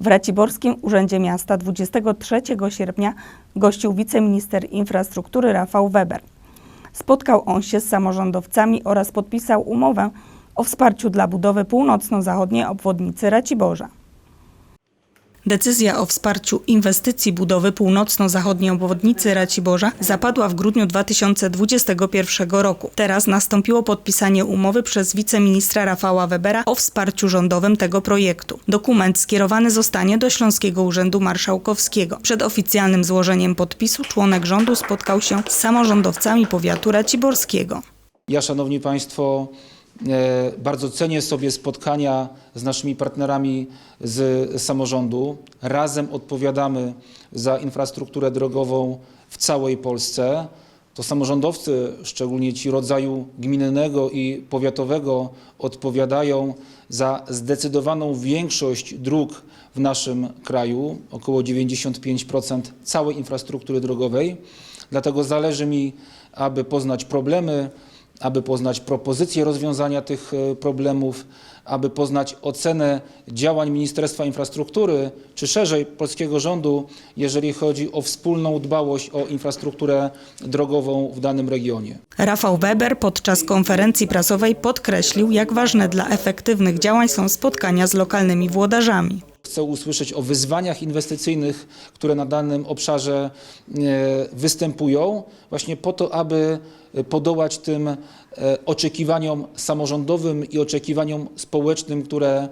W Raciborskim Urzędzie Miasta 23 sierpnia gościł wiceminister infrastruktury Rafał Weber. Spotkał on się z samorządowcami oraz podpisał umowę o wsparciu dla budowy północno-zachodniej obwodnicy Raciborza. Decyzja o wsparciu inwestycji budowy północno-zachodniej obwodnicy Raciborza zapadła w grudniu 2021 roku. Teraz nastąpiło podpisanie umowy przez wiceministra Rafała Webera o wsparciu rządowym tego projektu. Dokument skierowany zostanie do Śląskiego Urzędu Marszałkowskiego. Przed oficjalnym złożeniem podpisu członek rządu spotkał się z samorządowcami powiatu raciborskiego. Ja, Szanowni Państwo, bardzo cenię sobie spotkania z naszymi partnerami z samorządu. Razem odpowiadamy za infrastrukturę drogową w całej Polsce. To samorządowcy, szczególnie ci rodzaju gminnego i powiatowego, odpowiadają za zdecydowaną większość dróg w naszym kraju, około 95% całej infrastruktury drogowej. Dlatego zależy mi, aby poznać problemy, aby poznać propozycje rozwiązania tych e, problemów, aby poznać ocenę działań Ministerstwa Infrastruktury, czy szerzej polskiego rządu, jeżeli chodzi o wspólną dbałość o infrastrukturę drogową w danym regionie. Rafał Weber podczas konferencji prasowej podkreślił, jak ważne dla efektywnych działań są spotkania z lokalnymi włodarzami. Chcę usłyszeć o wyzwaniach inwestycyjnych, które na danym obszarze e, występują, właśnie po to, aby podołać tym e, oczekiwaniom samorządowym i oczekiwaniom społecznym, które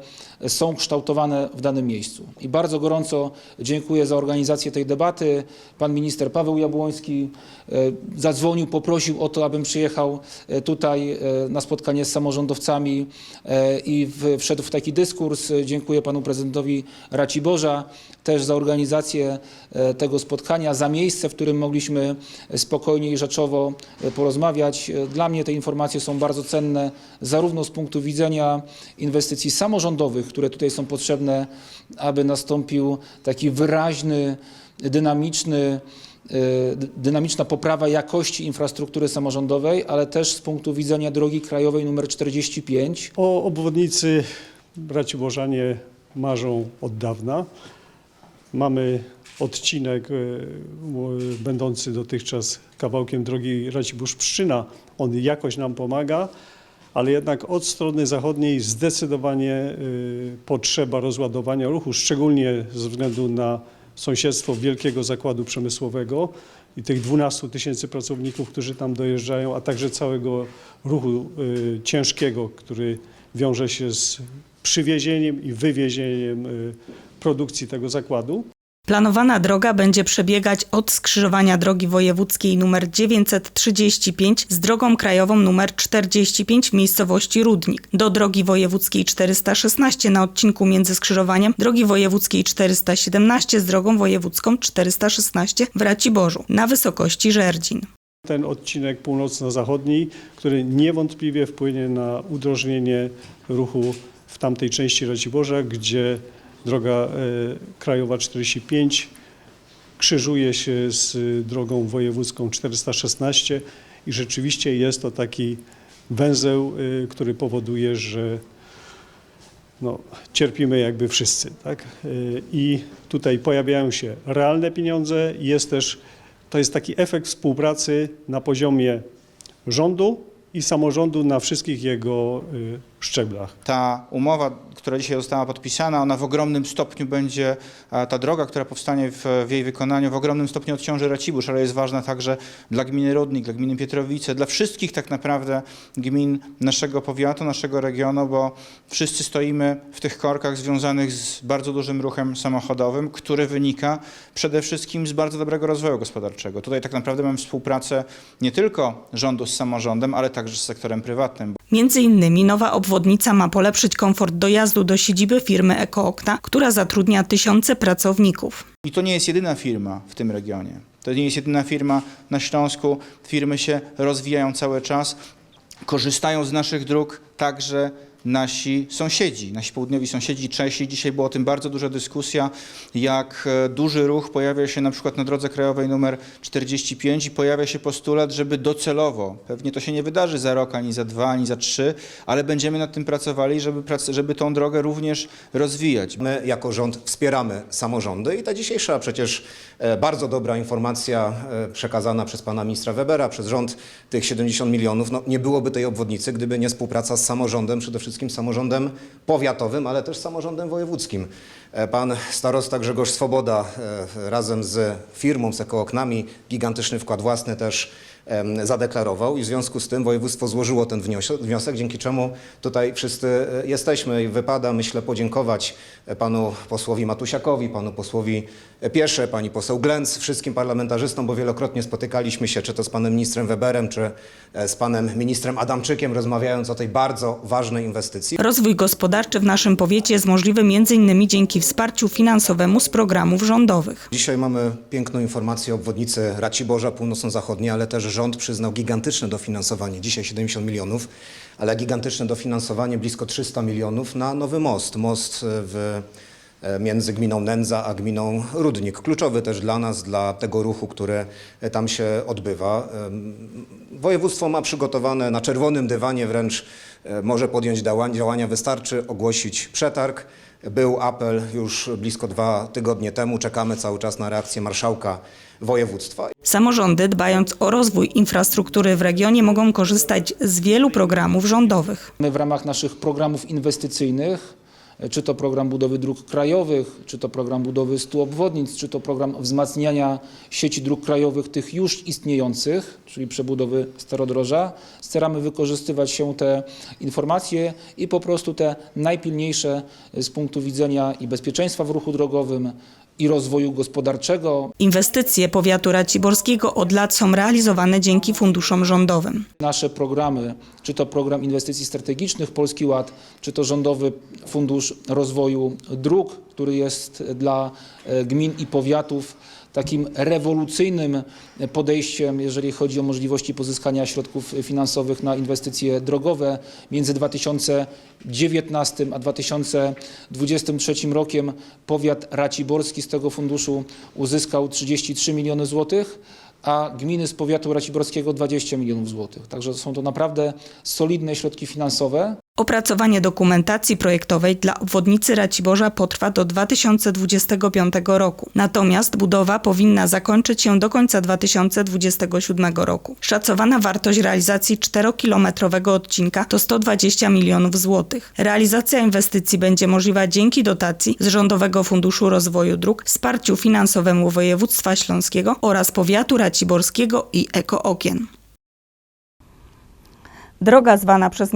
są kształtowane w danym miejscu. I bardzo gorąco dziękuję za organizację tej debaty. Pan minister Paweł Jabłoński e, zadzwonił, poprosił o to, abym przyjechał e, tutaj e, na spotkanie z samorządowcami i wszedł w taki dyskurs. Dziękuję panu prezydentowi Raciborza też za organizację tego spotkania, za miejsce, w którym mogliśmy spokojnie i rzeczowo porozmawiać. Dla mnie te informacje są bardzo cenne, zarówno z punktu widzenia inwestycji samorządowych, które tutaj są potrzebne, aby nastąpił taki wyraźny, dynamiczny, e, dy- dynamiczna poprawa jakości infrastruktury samorządowej, ale też z punktu widzenia drogi krajowej nr 45. O obwodnicy Raciborzanie marzą od dawna. Mamy odcinek e, będący dotychczas kawałkiem drogi Racibórz-Pszczyna. On jakoś nam pomaga, ale jednak od strony zachodniej zdecydowanie e, potrzeba rozładowania ruchu, szczególnie ze względu na sąsiedztwo wielkiego zakładu przemysłowego i tych 12 tysięcy pracowników, którzy tam dojeżdżają, a także całego ruchu y, ciężkiego, który wiąże się z przywiezieniem i wywiezieniem y, produkcji tego zakładu. Planowana droga będzie przebiegać od skrzyżowania drogi wojewódzkiej nr 935 z drogą krajową nr 45 w miejscowości Rudnik do drogi wojewódzkiej 416 na odcinku między skrzyżowaniem drogi wojewódzkiej 417 z drogą wojewódzką 416 w Raciborzu na wysokości Żerdzin. Ten odcinek północno-zachodni, który niewątpliwie wpłynie na udrożnienie ruchu w tamtej części Raciborza, gdzie droga y, krajowa 45 krzyżuje się z y, drogą wojewódzką 416 i rzeczywiście jest to taki węzeł, y, który powoduje, że no, cierpimy jakby wszyscy. Tak? I tutaj pojawiają się realne pieniądze, jest też, to jest taki efekt współpracy na poziomie rządu i samorządu na wszystkich jego szczeblach. Ta umowa, która dzisiaj została podpisana, ona w ogromnym stopniu będzie, a ta droga, która powstanie w, w jej wykonaniu, w ogromnym stopniu odciąży Racibórz, ale jest ważna także dla gminy Rudnik, dla gminy Pietrowice, dla wszystkich tak naprawdę gmin naszego powiatu, naszego regionu, bo wszyscy stoimy w tych korkach związanych z bardzo dużym ruchem samochodowym, który wynika przede wszystkim z bardzo dobrego rozwoju gospodarczego. Tutaj tak naprawdę mamy współpracę nie tylko rządu z samorządem, ale także z sektorem prywatnym. Między innymi nowa obwodnica ma polepszyć komfort dojazdu do siedziby firmy Ekookna, która zatrudnia tysiące pracowników. I to nie jest jedyna firma w tym regionie. To nie jest jedyna firma na Śląsku. Firmy się rozwijają cały czas, korzystają z naszych dróg także nasi sąsiedzi, nasi południowi sąsiedzi Czesi. Dzisiaj była o tym bardzo duża dyskusja, jak e, duży ruch pojawia się na przykład na drodze krajowej numer 45 i pojawia się postulat, żeby docelowo, pewnie to się nie wydarzy za rok, ani za dwa, ani za trzy, ale będziemy nad tym pracowali, żeby, prac- żeby tą drogę również rozwijać. My jako rząd wspieramy samorządy i ta dzisiejsza przecież e, bardzo dobra informacja e, przekazana przez pana ministra Webera, przez rząd tych 70 milionów, no nie byłoby tej obwodnicy, gdyby nie współpraca z samorządem, przede wszystkim samorządem powiatowym, ale też samorządem wojewódzkim. E, Pan starosta Grzegorz Swoboda e, razem z firmą, z ekooknami, gigantyczny wkład własny też zadeklarował i w związku z tym województwo złożyło ten wniosek, dzięki czemu tutaj wszyscy e, jesteśmy i wypada, myślę, podziękować e, panu posłowi Matusiakowi, panu posłowi Piesze, pani poseł Glenc, wszystkim parlamentarzystom, bo wielokrotnie spotykaliśmy się, czy to z panem ministrem Weberem, czy e, z panem ministrem Adamczykiem, rozmawiając o tej bardzo ważnej inwestycji. Rozwój gospodarczy w naszym powiecie jest możliwy m.in. dzięki wsparciu finansowemu z programów rządowych. Dzisiaj mamy piękną informację o obwodnicy Raciborza Północno-Zachodniej, ale też rząd przyznał gigantyczne dofinansowanie, dzisiaj 70 milionów, ale gigantyczne dofinansowanie blisko 300 milionów na nowy most. Most w, e, między gminą Nędza a gminą Rudnik. Kluczowy też dla nas, dla tego ruchu, który e, tam się odbywa. Województwo ma przygotowane na czerwonym dywanie wręcz e, może podjąć działania, wystarczy ogłosić przetarg. Był apel już blisko dwa tygodnie temu. Czekamy cały czas na reakcję marszałka województwa. Samorządy, dbając o rozwój infrastruktury w regionie, mogą korzystać z wielu programów rządowych. My w ramach naszych programów inwestycyjnych, e, czy to program budowy dróg krajowych, czy to program budowy 100 obwodnic, czy to program wzmacniania sieci dróg krajowych tych już istniejących, czyli przebudowy starodroża, staramy wykorzystywać się te informacje i po prostu te najpilniejsze z punktu widzenia i bezpieczeństwa w ruchu drogowym, i rozwoju gospodarczego, Inwestycje powiatu raciborskiego od lat są realizowane dzięki funduszom rządowym. nasze programy, czy to program inwestycji strategicznych Polski Ład, czy to Rządowy Fundusz Rozwoju Dróg, który jest dla e, gmin i powiatów takim rewolucyjnym podejściem, jeżeli chodzi o możliwości pozyskania środków finansowych na inwestycje drogowe. Między 2019 a 2023 rokiem powiat raciborski z tego funduszu uzyskał 33 miliony złotych, a gminy z powiatu raciborskiego 20 milionów złotych. Także są to naprawdę solidne środki finansowe. Opracowanie dokumentacji projektowej dla obwodnicy Raciborza potrwa do 2025 roku. Natomiast budowa powinna zakończyć się do końca 2027 roku. Szacowana wartość realizacji 4-kilometrowego odcinka to 120 milionów złotych. Realizacja inwestycji będzie możliwa dzięki dotacji z Rządowego Funduszu Rozwoju Dróg, wsparciu finansowemu województwa śląskiego oraz powiatu raciborskiego i Ekookien. Droga zwana przez